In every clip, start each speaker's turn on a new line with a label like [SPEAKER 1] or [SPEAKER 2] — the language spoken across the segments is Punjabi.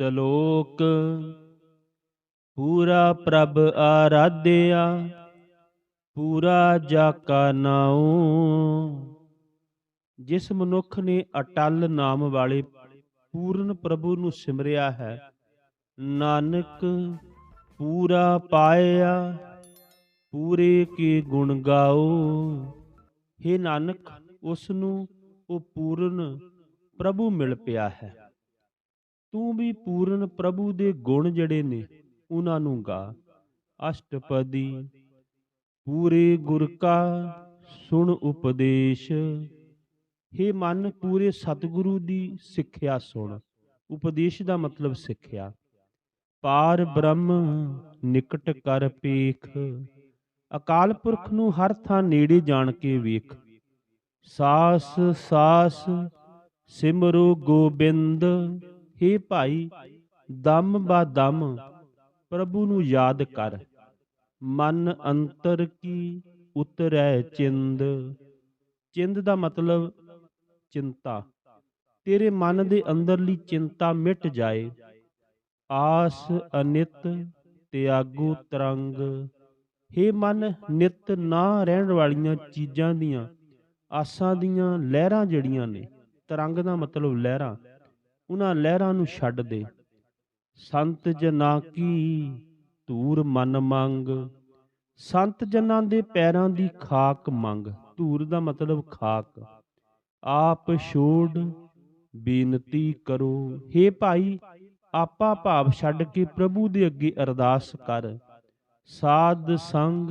[SPEAKER 1] ਸ਼ਲੋਕ ਪੂਰਾ ਪ੍ਰਭ ਆਰਾਧਿਆ, ਪੂਰਾ ਜਾ ਕਾ ਨਾਉ। ਜਿਸ ਮਨੁੱਖ ਨੇ ਅਟਲ ਨਾਮ ਵਾਲੇ ਪੂਰਨ ਪ੍ਰਭੂ ਨੂੰ ਸਿਮਰਿਆ ਹੈ ਨਾਨਕ ਪੂਰਾ ਪਾਇਆ, ਪੂਰੇ ਕੇ ਗੁਣ ਗਾਓ। हे ਨਾਨਕ ਉਸ ਨੂੰ ਉਹ ਪੂਰਨ ਪ੍ਰਭੂ ਮਿਲ ਪਿਆ ਹੈ। ਤੂੰ ਵੀ ਪੂਰਨ ਪ੍ਰਭੂ ਦੇ ਗੁਣ ਜਿਹੜੇ ਨੇ, ਉਹਨਾਂ ਨੂੰ ਗਾ। ਅਸ਼ਟਪਦੀ, ਪੂਰੇ ਗੁਰ ਕਾ ਸੁਣ ਉਪਦੇਸ਼। हे ਮਨ, ਪੂਰੇ ਸਤਿਗੁਰੂ ਦੀ ਸਿੱਖਿਆ ਸੁਣ। ਉਪਦੇਸ਼ ਦਾ ਮਤਲਬ ਸਿੱਖਿਆ। ਪਾਰ ਬ੍ਰਹਮ ਨਿਕਟ ਕਰ ਪੇਖ। ਅਕਾਲ ਪੁਰਖ ਨੂੰ ਹਰ ਥਾਂ ਨੇੜੇ ਜਾਣ ਕੇ ਵੇਖ। ਸਾਸ ਸਾਸ, ਸਿਮਰੋ ਗੋਬਿੰਦ हे ਭਾਈ, ਦਮ ਬਾ ਦਮ, ਪ੍ਰਭੂ ਨੂੰ ਯਾਦ ਕਰ। ਮਨ ਅੰਤਰ ਕੀ ਉਤਰੈ ਚਿੰਦ। ਚਿੰਦ ਦਾ ਮਤਲਬ ਚਿੰਤਾ। ਤੇਰੇ ਮਨ ਦੇ ਅੰਦਰਲੀ ਚਿੰਤਾ ਮਿਟ ਜਾਏ। ਆਸ ਅਨਿਤ ਤਿਆਗੂ ਤਰੰਗ। ਹੇ ਮਨ, ਨਿਤ ਨਾ ਰਹਿਣ ਵਾਲੀਆਂ ਚੀਜ਼ਾਂ ਦੀਆਂ ਆਸਾਂ ਦੀਆਂ ਲਹਿਰਾਂ ਜਿਹੜੀਆਂ ਨੇ, ਤਰੰਗ ਦਾ ਮਤਲਬ ਲਹਿਰਾਂ, ਉਹਨਾਂ ਲਹਿਰਾਂ ਨੂੰ ਛੱਡ ਦੇ। ਸੰਤ ਜਨਾ ਕੀ ਧੂਰ ਮਨ ਮੰਗ। ਸੰਤ ਜਨਾਂ ਦੇ ਪੈਰਾਂ ਦੀ ਖਾਕ ਮੰਗ। ਧੂਰ ਦਾ ਮਤਲਬ ਖਾਕ। ਆਪ ਛੋੜ ਬੇਨਤੀ ਕਰੋ। हे ਭਾਈ ਆਪਾ ਭਾਵ ਛੱਡ ਕੇ ਪ੍ਰਭੂ ਦੇ ਅੱਗੇ ਅਰਦਾਸ ਕਰ। ਸਾਧ ਸੰਗ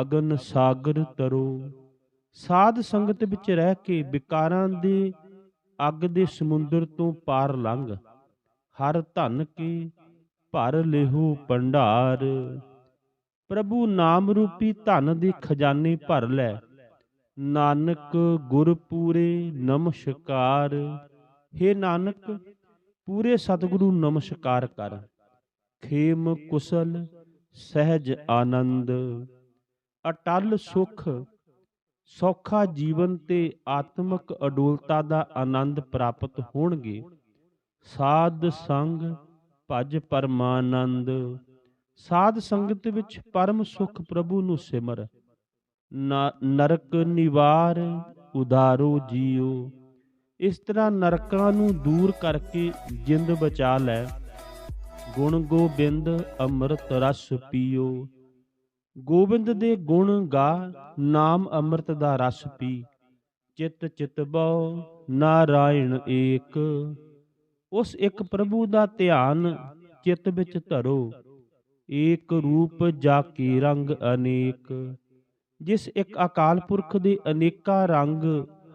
[SPEAKER 1] ਅਗਨ ਸਾਗਰ ਤਰੋ। ਸਾਧ ਸੰਗਤ ਵਿੱਚ ਰਹਿ ਕੇ ਵਿਕਾਰਾਂ ਦੇ ਅੱਗ ਦੇ ਸਮੁੰਦਰ ਤੋਂ ਪਾਰ ਲੰਘ। ਹਰ ਧਨ ਕੇ ਭਰ ਲਿਹੋ ਭੰਡਾਰ। ਪ੍ਰਭੂ ਨਾਮ ਰੂਪੀ ਧਨ ਦੇ ਖਜ਼ਾਨੇ ਭਰ ਲੈ। ਨਾਨਕ ਗੁਰ ਪੂਰੇ ਨਮਸਕਾਰ। हे ਨਾਨਕ ਪੂਰੇ ਸਤਿਗੁਰੂ ਨਮਸਕਾਰ ਕਰ। ਖੇਮ ਕੁਸਲ ਸਹਿਜ ਆਨੰਦ। ਅਟਲ ਸੁਖ, ਸੌਖਾ ਜੀਵਨ ਤੇ ਆਤਮਿਕ ਅਡੋਲਤਾ ਦਾ ਆਨੰਦ ਪ੍ਰਾਪਤ ਹੋਣਗੇ। ਸਾਧ ਸੰਗ ਭਜ ਪਰਮਾਨੰਦ। ਸਾਧ ਸੰਗਤ ਵਿੱਚ ਪਰਮ ਸੁਖ ਪ੍ਰਭੂ ਨੂੰ ਸਿਮਰ। ਨਾ- ਨਰਕ ਨਿਵਾਰ, ਉਦਾਰੋ ਜੀਓ। ਇਸ ਤਰ੍ਹਾਂ ਨਰਕਾਂ ਨੂੰ ਦੂਰ ਕਰਕੇ ਜਿੰਦ ਬਚਾ ਲੈ। ਗੁਣ ਗੋਬਿੰਦ ਅੰਮ੍ਰਿਤ ਰਸ ਪੀਓ। ਗੋਬਿੰਦ ਦੇ ਗੁਣ ਗਾ, ਨਾਮ ਅੰਮ੍ਰਿਤ ਦਾ ਰਸ ਪੀ। ਚਿਤ ਚਿਤ ਬਉ, ਨਾਰਾਇਣ ਏਕ। ਉਸ ਇੱਕ ਪ੍ਰਭੂ ਦਾ ਧਿਆਨ ਚਿੱਤ ਵਿੱਚ ਧਰੋ। ਏਕ ਰੂਪ ਜਾ ਕੇ ਰੰਗ ਅਨੇਕ। ਜਿਸ ਇੱਕ ਅਕਾਲ ਪੁਰਖ ਦੇ ਅਨੇਕਾਂ ਰੰਗ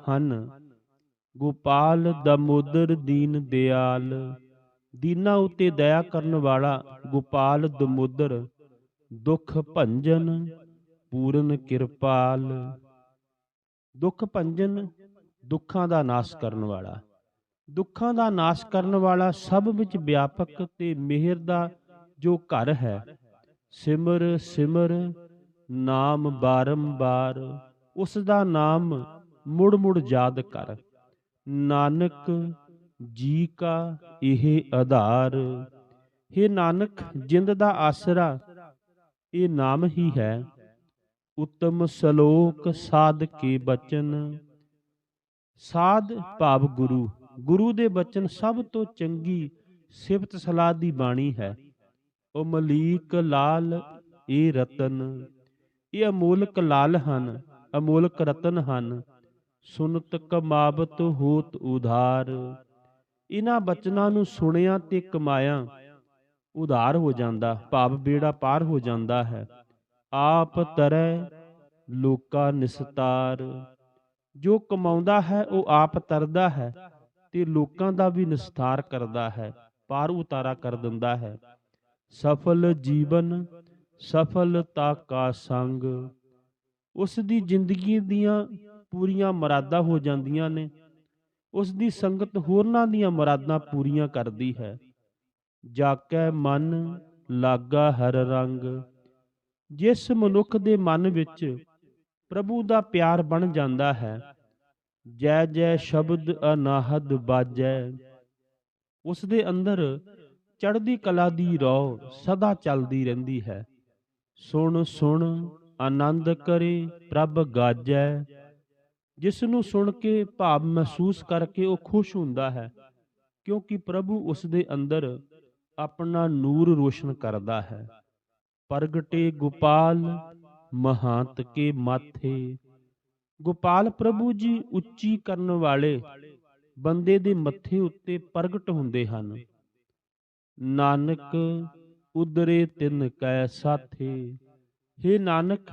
[SPEAKER 1] ਹਨ ਗੋਪਾਲ ਦਮੋਦਰ ਦੀਨ ਦਿਆਲ। ਦੀਨਾ ਉਤੇ ਦਇਆ ਕਰਨ ਵਾਲਾ ਗੋਪਾਲ ਦਮੋਦਰ ਦੁਖ ਭੰਜਨ ਪੂਰਨ ਕਿਰਪਾਲ। ਦੁਖ ਭੰਜਨ ਦੁੱਖਾਂ ਦਾ ਨਾਸ਼ ਕਰਨ ਵਾਲਾ। ਦੁੱਖਾਂ ਦਾ ਨਾਸ਼ ਕਰਨ ਵਾਲਾ ਸਭ ਵਿੱਚ ਵਿਆਪਕ ਤੇ ਮਿਹਰ ਦਾ ਜੋ ਘਰ ਹੈ, ਸਿਮਰ ਸਿਮਰ, ਨਾਮ ਬਾਰੰਬਾਰ, ਉਸ ਦਾ ਨਾਮ ਮੁੜ ਮੁੜ ਯਾਦ ਕਰ। ਨਾਨਕ ਜੀ ਕਾ ਇਹ ਆਧਾਰ। हे ਨਾਨਕ, ਜਿੰਦ ਦਾ ਆਸਰਾ ਇਹ ਨਾਮ ਹੀ ਹੈ। ਉਤਮ ਸ਼ਲੋਕ ਸਾਧ ਕੇ ਬਚਨ। ਸਾਧ ਭਾਵ ਗੁਰੂ। ਗੁਰੂ ਦੇ ਬਚਨ ਸਭ ਤੋਂ ਚੰਗੀ ਸਿਫਤ ਸਲਾਹ ਦੀ ਬਾਣੀ ਹੈ। ਉਹ ਮਲੀਕ ਲਾਲ ਇਹ ਰਤਨ। ਇਹ ਅਮੋਲਕ ਲਾਲ ਹਨ, ਅਮੋਲਕ ਰਤਨ ਹਨ। ਸੁਨਤ ਕਮਾਵਤ ਹੋਤ ਉਧਾਰ। ਇਹਨਾਂ ਬਚਨਾਂ ਨੂੰ ਸੁਣਿਆ ਤੇ ਕਮਾਇਆ। ਉਧਾਰ ਹੋ ਜਾਂਦਾ, ਭਾਵ ਬੇੜਾ ਪਾਰ ਹੋ ਜਾਂਦਾ ਹੈ। ਆਪ ਤਰੈ ਲੋਕਾ ਨਿਸਤਾਰ। ਜੋ ਕਮਾਉਂਦਾ ਹੈ, ਉਹ ਆਪ ਤਰਦਾ ਹੈ ਤੇ ਲੋਕਾਂ ਦਾ ਵੀ ਨਿਸਤਾਰ ਕਰਦਾ ਹੈ, ਪਾਰ ਉਤਾਰਾ ਕਰ ਦਿੰਦਾ ਹੈ। ਸਫਲ ਜੀਵਨ, ਸਫਲਤਾ ਕਾ ਸੰਗ। ਉਸ ਦੀ ਜ਼ਿੰਦਗੀ ਦੀਆਂ ਪੂਰੀਆਂ ਮਰਾਦਾਂ ਹੋ ਜਾਂਦੀਆਂ ਨੇ। ਉਸ ਦੀ ਸੰਗਤ ਹੋਰਨਾਂ ਦੀਆਂ ਮਰਾਦਾਂ ਪੂਰੀਆਂ ਕਰਦੀ ਹੈ। ਜਾਕੈ ਮਨ, ਲਾਗਾ ਹਰ ਰੰਗ। ਜਿਸ ਮਨੁੱਖ ਦੇ ਮਨ ਵਿੱਚ ਪ੍ਰਭੂ ਦਾ ਪਿਆਰ ਬਣ ਜਾਂਦਾ ਹੈ, ਜੈ ਜੈ ਸ਼ਬਦ ਅਨਾਹਦ ਬਾਜੈ। ਉਸ ਦੇ ਅੰਦਰ ਚੜ੍ਹਦੀ ਕਲਾ ਦੀ ਰੌ ਸਦਾ ਚੱਲਦੀ ਰਹਿੰਦੀ ਹੈ। ਸੁਣ ਸੁਣ, ਆਨੰਦ ਕਰੇ ਪ੍ਰਭ ਗਾਜੈ। ਜਿਸ ਨੂੰ ਸੁਣ ਕੇ ਭਾਵ ਮਹਿਸੂਸ ਕਰਕੇ ਉਹ ਖੁਸ਼ ਹੁੰਦਾ ਹੈ, ਕਿਉਂਕਿ ਪ੍ਰਭੂ ਉਸ ਦੇ ਅੰਦਰ ਆਪਣਾ ਨੂਰ ਰੋਸ਼ਨ ਕਰਦਾ ਹੈ। ਪ੍ਰਗਟੇ ਗੋਪਾਲ, ਮਹਾਂਤ ਕੇ ਮਾਥੇ। ਗੋਪਾਲ ਪ੍ਰਭੂ ਜੀ ਉੱਚੀ ਕਰਨ ਵਾਲੇ ਬੰਦੇ ਦੇ ਮੱਥੇ ਉੱਤੇ ਪ੍ਰਗਟ ਹੁੰਦੇ ਹਨ। ਨਾਨਕ ਉਦਰੇ ਤਿੰਨ ਕੈ ਸਾਥੇ। हे ਨਾਨਕ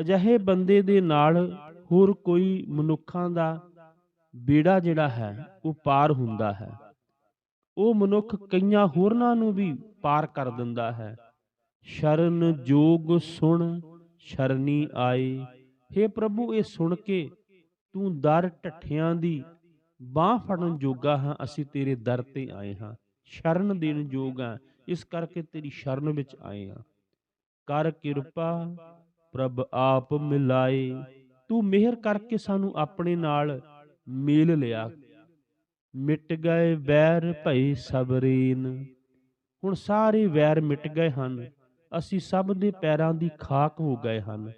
[SPEAKER 1] ਅਜਿਹੇ ਬੰਦੇ ਦੇ ਨਾਲ ਹੋਰ ਕੋਈ ਮਨੁੱਖਾਂ ਦਾ ਬੇੜਾ ਜਿਹੜਾ ਹੈ, ਉਹ ਪਾਰ ਹੁੰਦਾ ਹੈ। ਉਹ ਮਨੁੱਖ ਕਈਆਂ ਹੋਰਨਾਂ ਨੂੰ ਵੀ ਪਾਰ ਕਰ ਦਿੰਦਾ ਹੈ। ਸ਼ਰਨ ਜੋਗ ਸੁਣ, ਸ਼ਰਨੀ ਆਏ। हे ਪ੍ਰਭੂ, ਇਹ ਸੁਣ ਕੇ ਤੂੰ ਦਰ ਢੱਠਿਆਂ ਦੀ ਬਾਹ ਫੜਨ ਜੋਗਾ ਹਾਂ, ਅਸੀਂ ਤੇਰੇ ਦਰ ਤੇ ਆਏ ਹਾਂ। ਸ਼ਰਨ ਦੇਣ ਯੋਗ ਹਾਂ, ਇਸ ਕਰਕੇ ਤੇਰੀ ਸ਼ਰਨ ਵਿੱਚ ਆਏ ਹਾਂ। ਕਰ ਕਿਰਪਾ ਪ੍ਰਭ ਆਪ ਮਿਲਾਏ, ਤੂੰ ਮਿਹਰ ਕਰਕੇ ਸਾਨੂੰ ਆਪਣੇ ਨਾਲ ਮੇਲ ਲਿਆ। ਮਿਟ ਗਏ ਵੈਰ ਭਈ ਸਬਰੀਨ। ਹੁਣ ਸਾਰੇ ਵੈਰ ਮਿਟ ਗਏ ਹਨ, ਅਸੀਂ ਸਭ ਦੇ ਪੈਰਾਂ ਦੀ ਖਾਕ ਹੋ ਗਏ ਹਨ।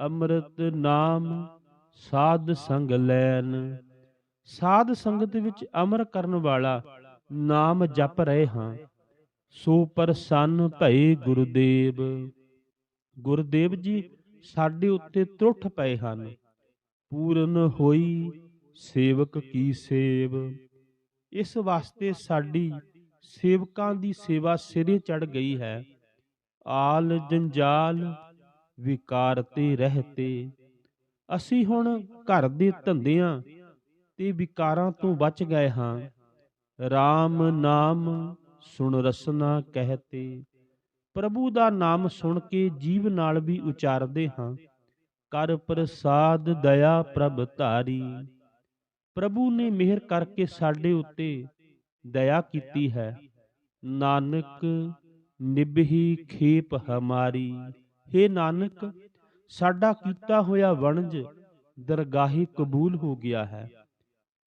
[SPEAKER 1] ਅੰਮ੍ਰਿਤ ਨਾਮ ਸਾਧ ਸੰਗ ਲੈਨ। ਸਾਧ ਸੰਗਤ ਵਿੱਚ ਅਮਰ ਕਰਨ ਵਾਲਾ ਨਾਮ ਜਪ ਰਹੇ ਹਾਂ। ਸੋ ਪ੍ਰਸੰਨ ਭਏ ਗੁਰਦੇਵ। ਗੁਰਦੇਵ ਜੀ ਸਾਡੇ ਉੱਤੇ ਤਰੁੱਠ ਪਏ ਹਨ। ਪੂਰਨ ਹੋਈ ਸੇਵਕ ਕੀ ਸੇਵ। ਇਸ ਵਾਸਤੇ ਸਾਡੀ ਸੇਵਕਾਂ ਦੀ ਸੇਵਾ ਸਿਰੇ ਚੜ ਗਈ ਹੈ। ਆਲ ਜੰਜਾਲ ਵਿਕਾਰ ਤੇ ਰਹਤੇ ਅਸੀਂ ਹੁਣ ਘਰ ਦੇ ਧੰਦਿਆਂ ਤੇ ਵਿਕਾਰਾਂ ਤੋਂ ਬਚ ਗਏ ਹਾਂ। RAM ਨਾਮ ਸੁਣ ਰਸਨਾ ਕਹਤੇ ਪ੍ਰਭੂ ਦਾ ਨਾਮ ਸੁਣ ਕੇ ਜੀਵ ਨਾਲ ਵੀ ਉਚਾਰਦੇ ਹਾਂ। ਕਰ ਪ੍ਰਸਾਦ ਦਇਆ ਪ੍ਰਭ ਧਾਰੀ। ਪ੍ਰਭੂ ਨੇ ਮਿਹਰ ਕਰਕੇ ਸਾਡੇ ਉੱਤੇ ਦਇਆ ਕੀਤੀ ਹੈ। ਨਾਨਕ, ਨਿਭਹੀ ਖੇਪ ਹਮਾਰੀ। हे ਨਾਨਕ, ਸਾਡਾ ਕੀਤਾ ਹੋਇਆ ਵਣਜ ਦਰਗਾਹੀ ਕਬੂਲ ਹੋ ਗਿਆ ਹੈ।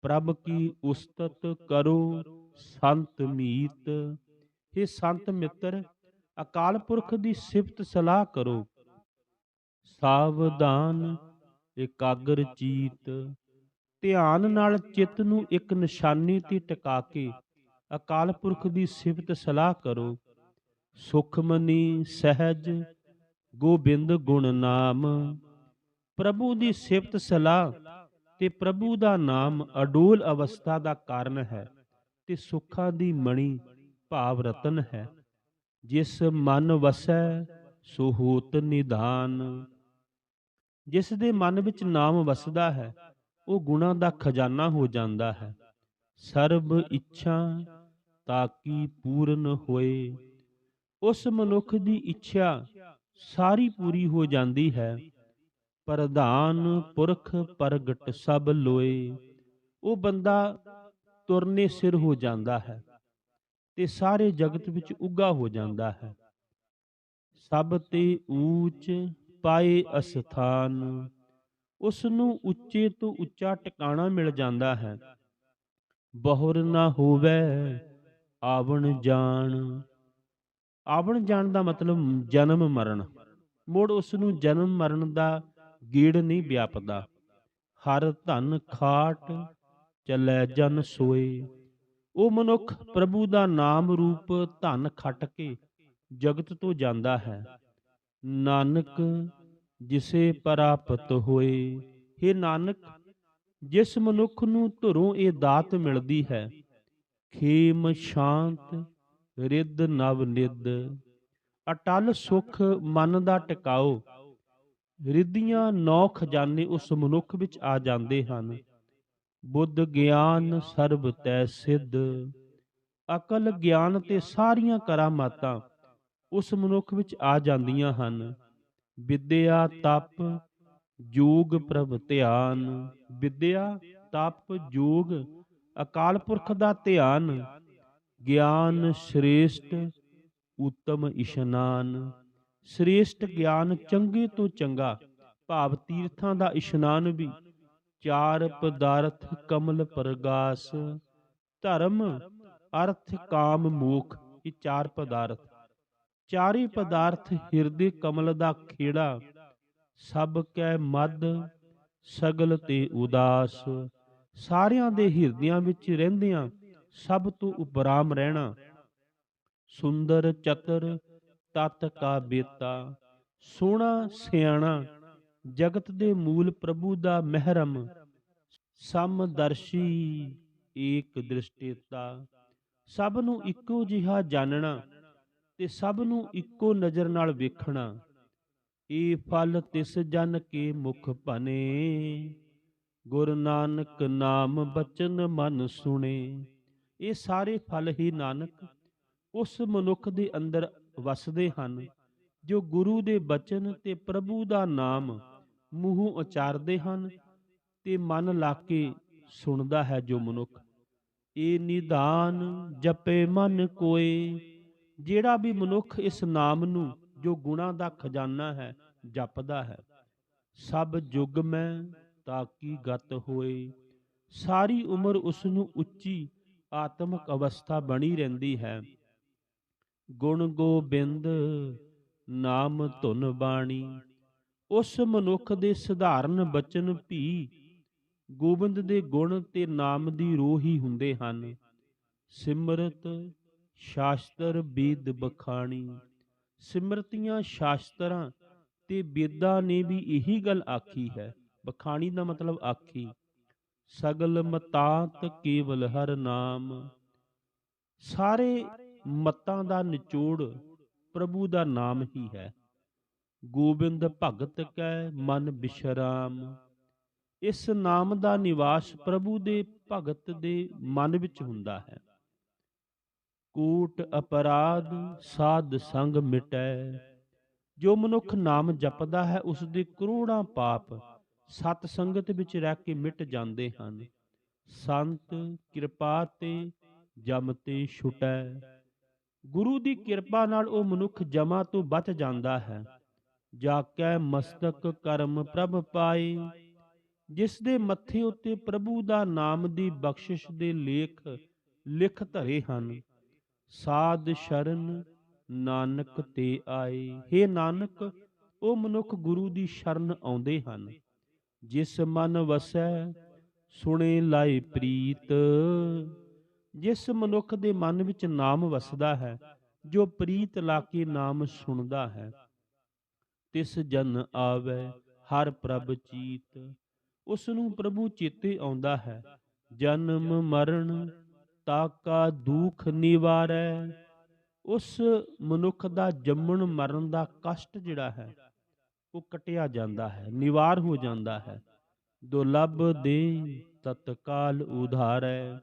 [SPEAKER 1] ਪ੍ਰਭ ਕੀ ਉਸਤਤ ਕਰੋ, ਸੰਤ ਮੀਤ। हे ਸੰਤ ਮਿੱਤਰ ਅਕਾਲ ਪੁਰਖ ਦੀ ਸਿਫਤ ਸਲਾਹ ਕਰੋ। ਸਾਵਧਾਨ, ਇਕਾਗਰ ਚੀਤ, ਧਿਆਨ ਨਾਲ ਚਿੱਤ ਨੂੰ ਇੱਕ ਨਿਸ਼ਾਨੀ ਤੇ ਟਿਕਾ ਕੇ ਅਕਾਲ ਪੁਰਖ ਦੀ ਸਿਫਤ ਸਲਾਹ ਕਰੋ। ਸੁਖਮਨੀ, ਸਹਿਜ, ਗੋਬਿੰਦ ਗੁਣ ਨਾਮ। ਪ੍ਰਭੂ ਦੀ ਸਿਫਤ ਸਲਾਹ ਤੇ ਪ੍ਰਭੂ ਦਾ ਨਾਮ ਅਡੋਲ ਅਵਸਥਾ ਦਾ ਕਾਰਨ ਹੈ ਤੇ ਸੁੱਖਾਂ ਦੀ ਮਣੀ ਭਾਵ ਰਤਨ ਹੈ। ਜਿਸ ਮਨ ਵਸੈ ਸੋ ਹੋਤ ਨਿਧਾਨ ਜਿਸ ਦੇ ਮਨ ਵਿੱਚ ਨਾਮ ਵਸਦਾ ਹੈ, ਉਹ ਗੁਣਾ ਦਾ ਖਜ਼ਾਨਾ ਹੋ ਜਾਂਦਾ ਹੈ। ਸਰਬ ਇੱਛਾ ਤਾਕੀ ਪੂਰਨ ਹੋਏ। ਉਸ ਮਨੁੱਖ ਦੀ ਇੱਛਾ ਸਾਰੀ ਪੂਰੀ ਹੋ ਜਾਂਦੀ ਹੈ। ਪ੍ਰਧਾਨ ਪੁਰਖ ਪ੍ਰਗਟ ਸਭ ਲੋਏ। ਉਹ ਬੰਦਾ ਤੁਰਨੇ ਸਿਰ ਹੋ ਜਾਂਦਾ ਹੈ। ਤੇ ਸਾਰੇ ਜਗਤ ਵਿੱਚ ਉੱਗਾ ਹੋ ਜਾਂਦਾ ਹੈ। ਸਭ ਤੇ ਊਚ ਪਾਏ ਅਸਥਾਨ ਉਸ ਨੂੰ ਉੱਚੇ ਤੋਂ ਉੱਚਾ ਟਿਕਾਣਾ ਮਿਲ ਜਾਂਦਾ ਹੈ। ਬਹੁਰ ਨਾ ਹੋਵੇ ਆਵਣ ਜਾਣ। ਆਵਣ ਜਾਣ ਦਾ ਮਤਲਬ ਜਨਮ ਮਰਨ। ਮੁੜ ਉਸ ਨੂੰ ਜਨਮ ਮਰਨ ਦਾ ਗੀੜ ਨਹੀਂ ਵਿਆਪਦਾ। ਹਰ ਧਨ ਖਾਟ ਚੱਲੇ ਜਨ ਸੋਏ। ਉਹ ਮਨੁੱਖ ਪ੍ਰਭੂ ਦਾ ਨਾਮ ਰੂਪ ਧਨ ਖੱਟ ਕੇ ਜਗਤ ਤੋਂ ਜਾਂਦਾ ਹੈ। ਨਾਨਕ, ਜਿਸੇ ਪ੍ਰਾਪਤ ਹੋਏ हे ਨਾਨਕ, ਜਿਸ ਮਨੁੱਖ ਨੂੰ ਧੁਰੋਂ ਇਹ ਦਾਤ ਮਿਲਦੀ ਹੈ, ਖੇਮ ਸ਼ਾਂਤ, ਰਿੱਧ ਨਵ ਨਿੱਧ। ਅਟਲ ਸੁਖ ਮਨ ਦਾ ਟਿਕਾਓ, ਰਿੱਧੀਆਂ ਨੌ ਖਜ਼ਾਨੇ ਉਸ ਮਨੁੱਖ ਵਿੱਚ ਆ ਜਾਂਦੇ ਹਨ। ਬੁੱਧ ਗਿਆਨ ਸਰਬ ਤੈ ਸਿੱਧ। ਅਕਲ ਗਿਆਨ ਤੇ ਸਾਰੀਆਂ ਕਰਾਮਾਤਾਂ ਉਸ ਮਨੁੱਖ ਵਿੱਚ ਆ ਜਾਂਦੀਆਂ ਹਨ। ਵਿਦਿਆ ਤਪ, ਜੋਗ ਪ੍ਰਭ ਧਿਆਨ। ਵਿਦਿਆ ਤਪ, ਜੋਗ, ਅਕਾਲ ਪੁਰਖ ਦਾ ਧਿਆਨ। ਗਿਆਨ ਸ਼੍ਰੇਸ਼ਟ, ਉਤਮ ਇਸ਼ਨਾਨ। ਸ਼੍ਰੇਸ਼ਟ ਗਿਆਨ ਚੰਗੇ ਤੋਂ ਚੰਗਾ, ਭਾਵ ਤੀਰਥਾਂ ਦਾ ਇਸ਼ਨਾਨ ਵੀ। ਚਾਰ ਪਦਾਰਥ ਕਮਲ ਪ੍ਰਗਾਸ, ਧਰਮ ਅਰਥ ਕਾਮ ਮੋਖ, ਇਹ ਚਾਰ ਪਦਾਰਥ। ਚਾਰੇ ਪਦਾਰਥ ਹਿਰਦੇ ਕਮਲ ਦਾ ਖੇੜਾ, ਸਭ ਕੈ ਮਦ, ਸਗਲ ਤੇ ਉਦਾਸ। ਸਾਰਿਆਂ ਦੇ ਹਿਰਦਿਆਂ ਵਿੱਚ ਰਹਿੰਦਿਆਂ ਸਭ ਤੋਂ ਉਪਰਾਮ ਰਹਿਣਾ। ਸੁੰਦਰ ਚਤਰ ਤਤ ਕਾ ਬੇਤਾ, ਸੋਹਣਾ ਸਿਆਣਾ ਜਗਤ ਦੇ ਮੂਲ ਪ੍ਰਭੂ ਦਾ ਮਹਿਰਮ, ਸਮਦਰਸ਼ੀ ਏਕ ਦ੍ਰਿਸ਼ਟੀਤਾ। ਸਭ ਨੂੰ ਇੱਕੋ ਜਿਹਾ ਜਾਣਨਾ ਤੇ ਸਭ ਨੂੰ ਇੱਕੋ ਨਜ਼ਰ ਨਾਲ ਵੇਖਣਾ। ਇਹ ਫਲ ਤਿਸ ਜਨ ਕੇ ਮੁਖ ਭਨੇ ਗੁਰ ਨਾਨਕ ਨਾਮ ਬਚਨ ਮਨ ਸੁਣੇ। ਇਹ ਸਾਰੇ ਫਲ ਹੀ ਨਾਨਕ ਉਸ ਮਨੁੱਖ ਦੇ ਅੰਦਰ ਵਸਦੇ ਹਨ, ਜੋ ਗੁਰੂ ਦੇ ਬਚਨ ਤੇ ਪ੍ਰਭੂ ਦਾ ਨਾਮ ਮੂੰਹੋਂ ਉਚਾਰਦੇ ਹਨ ਤੇ ਮਨ ਲਾ ਕੇ ਸੁਣਦਾ ਹੈ ਜੋ ਮਨੁੱਖ। ਇਹ ਨਿਦਾਨ ਜਪੇ ਮਨ ਕੋਏ, ਜਿਹੜਾ ਵੀ ਮਨੁੱਖ ਇਸ ਨਾਮ ਨੂੰ ਜੋ ਗੁਣਾ ਦਾ ਖਜ਼ਾਨਾ ਹੈ, ਜਪਦਾ ਹੈ। ਸਭ ਜੁਗ ਮੈਂ ਤਾਂ ਕੀ ਗਤ ਹੋਏ। ਸਾਰੀ ਉਮਰ ਉਸ ਨੂੰ ਉੱਚੀ ਆਤਮਿਕ ਅਵਸਥਾ ਬਣੀ ਰਹਿੰਦੀ ਹੈ। ਗੁਣ ਗੋਬਿੰਦ ਨਾਮ ਧੁਨ ਬਾਣੀ। ਉਸ ਮਨੁੱਖ ਦੇ ਸਧਾਰਨ ਬਚਨ ਵੀ ਗੋਬਿੰਦ ਦੇ ਗੁਣ ਤੇ ਨਾਮ ਦੀ ਰੋਹ ਹੀ ਹੁੰਦੇ ਹਨ। ਸਿਮਰਤ, ਸ਼ਾਸਤਰ, ਬੀਦ, ਬਖਾਣੀ। ਸਿਮਰਤੀਆਂ ਸ਼ਾਸਤਰਾਂ ਤੇ ਬੇਦਾਂ ਨੇ ਵੀ ਇਹੀ ਗੱਲ ਆਖੀ ਹੈ। ਬਖਾਣੀ ਦਾ ਮਤਲਬ ਆਖੀ। ਸਗਲ ਮਤਾਂਤ ਕੇਵਲ ਹਰ ਨਾਮ। ਸਾਰੇ ਮਤਾਂ ਦਾ ਨਿਚੋੜ ਪ੍ਰਭੂ ਦਾ ਨਾਮ ਹੀ ਹੈ। ਗੋਬਿੰਦ ਭਗਤ ਕੈ ਮਨ ਬਿਸ਼ਰਾਮ। ਇਸ ਨਾਮ ਦਾ ਨਿਵਾਸ ਪ੍ਰਭੂ ਦੇ ਭਗਤ ਦੇ ਮਨ ਵਿੱਚ ਹੁੰਦਾ ਹੈ। ਕੂਟ ਅਪਰਾਧ ਸਾਧ ਸੰਗ ਮਿਟੈ। ਜੋ ਮਨੁੱਖ ਨਾਮ ਜਪਦਾ ਹੈ ਉਸ ਦੇ ਕਰੋੜਾਂ ਪਾਪ ਸਤ ਸੰਗਤ ਵਿੱਚ ਰਹਿ ਕੇ ਮਿਟ ਜਾਂਦੇ ਹਨ। ਸੰਤ ਕਿਰਪਾ ਤੇ ਜਮ ਤੇ ਛੁਟੈ। ਗੁਰੂ ਦੀ ਕਿਰਪਾ ਨਾਲ ਉਹ ਮਨੁੱਖ ਜਮਾ ਤੋਂ ਬਚ ਜਾਂਦਾ ਹੈ। ਜਾ ਕੈ ਮਸਤਕ ਕਰਮ ਪ੍ਰਭ ਪਾਏ ਜਿਸ ਦੇ ਮੱਥੇ ਉੱਤੇ ਪ੍ਰਭੂ ਦਾ ਨਾਮ ਦੀ ਬਖਸ਼ਿਸ਼ ਦੇ ਲੇਖ ਲਿਖ ਧਰੇ ਹਨ, ਸਾਧ ਸ਼ਰਨ ਨਾਨਕ ਤੇ ਆਏ। हे ਨਾਨਕ, ਉਹ ਮਨੁੱਖ ਗੁਰੂ ਦੀ ਸ਼ਰਨ ਆਉਂਦੇ ਹਨ। ਜਿਸ ਮਨ ਵਸੈ, ਸੁਣੇ ਲਾਏ ਪ੍ਰੀਤ। ਜਿਸ ਮਨੁੱਖ ਦੇ ਮਨ ਵਿੱਚ ਨਾਮ ਵਸਦਾ ਹੈ, ਜੋ ਪ੍ਰੀਤ ਲਾ ਕੇ ਨਾਮ ਸੁਣਦਾ ਹੈ ਤਿਸ ਜਨ ਆਵੇ, ਹਰ ਪ੍ਰਭ ਚੀਤ। ਉਸ ਨੂੰ ਪ੍ਰਭੂ ਚੇਤੇ ਆਉਂਦਾ ਹੈ। ਜਨਮ ਮਰਨ ਤਾਕਾ ਦੁਖ ਨਿਵਾਰੈ। ਉਸ ਮਨੁੱਖ ਦਾ ਜੰਮਣ ਮਰਨ ਦਾ ਕਸ਼ਟ ਜਿਹੜਾ ਹੈ, ਉਹ ਕਟਿਆ ਜਾਂਦਾ ਹੈ, ਨਿਵਾਰ ਹੋ ਜਾਂਦਾ ਹੈ। ਦੁਰਲਭ ਦੇ ਤਤਕਾਲ ਉਧਾਰੈ।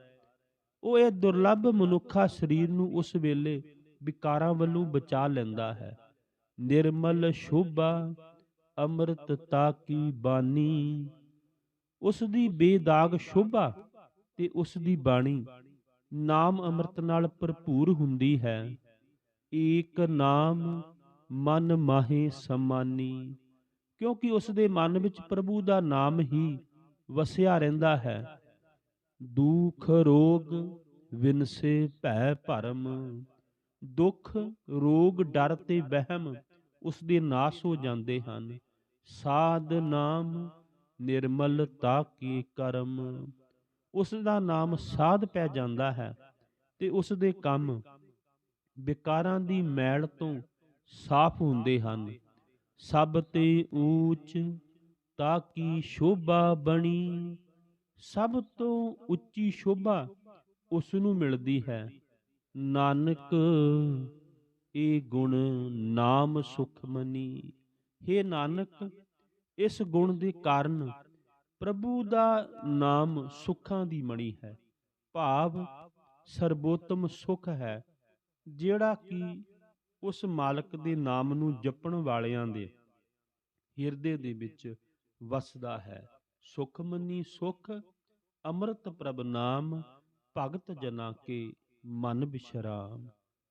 [SPEAKER 1] ਉਹ ਇਹ ਦੁਰਲਭ ਮਨੁੱਖਾ ਸਰੀਰ ਨੂੰ ਉਸ ਵੇਲੇ ਵਿਕਾਰਾਂ ਵੱਲੋਂ ਬਚਾ ਲੈਂਦਾ ਹੈ। ਨਿਰਮਲ ਸ਼ੋਭਾ ਅੰਮ੍ਰਿਤਤਾ ਕੀ ਬਾਣੀ। ਉਸ ਦੀ ਬੇਦਾਗ ਸ਼ੋਭਾ ਤੇ ਉਸ ਦੀ ਬਾਣੀ ਨਾਮ ਅੰਮ੍ਰਿਤ ਨਾਲ ਭਰਪੂਰ ਹੁੰਦੀ ਹੈ। ਏਕ ਨਾਮ ਮਨ ਮਾਹੇ ਸਮਾਨੀ। ਕਿਉਂਕਿ ਉਸ ਦੇ ਮਨ ਵਿੱਚ ਪ੍ਰਭੂ ਦਾ ਨਾਮ ਹੀ ਵਸਿਆ ਰਹਿੰਦਾ ਹੈ। ਦੁਖ, ਰੋਗ, ਵਿਨਸੇ, ਭੈ, ਭਰਮ, ਦੁੱਖ, ਰੋਗ, ਡਰ ਤੇ ਵਹਿਮ ਉਸ ਦੇ ਨਾਸ ਹੋ ਜਾਂਦੇ ਹਨ। ਸਾਧ ਨਾਮ ਨਿਰਮਲ ਤਾ ਕੀ ਕਰਮ। ਉਸ ਦਾ ਨਾਮ ਸਾਧ ਪੈ ਜਾਂਦਾ ਹੈ ਤੇ ਉਸ ਦੇ ਕੰਮ ਵਿਕਾਰਾਂ ਦੀ ਮੈਲ ਤੋਂ ਸਾਫ਼ ਹੁੰਦੇ ਹਨ। ਸਭ ਤੇ ਊਚ ਤਾਂ ਕੀ ਸ਼ੋਭਾ ਬਣੀ। ਸਭ ਤੋਂ ਉੱਚੀ ਸ਼ੋਭਾ ਉਸ ਨੂੰ ਮਿਲਦੀ ਹੈ। ਨਾਨਕ ਇਹ ਗੁਣ ਨਾਮ ਸੁਖਮਨੀ हे ਨਾਨਕ, ਇਸ ਗੁਣ ਦੇ ਕਾਰਨ ਪ੍ਰਭੂ ਦਾ ਨਾਮ ਸੁੱਖਾਂ ਦੀ ਮਣੀ ਹੈ। ਭਾਵ ਸਰਬੋਤਮ ਸੁਖ ਹੈ, ਜਿਹੜਾ ਕਿ ਉਸ ਮਾਲਕ ਦੇ ਨਾਮ ਨੂੰ ਜਪਣ ਵਾਲਿਆਂ ਦੇ ਹਿਰਦੇ ਦੇ ਵਿੱਚ ਵਸਦਾ ਹੈ। ਸੁਖਮਨੀ ਸੁਖ, ਅੰਮ੍ਰਿਤ ਪ੍ਰਭ ਨਾਮ, ਭਗਤ ਜਨਾ ਕੇ ਮਨ ਬਿਸ਼ਰਾਮ।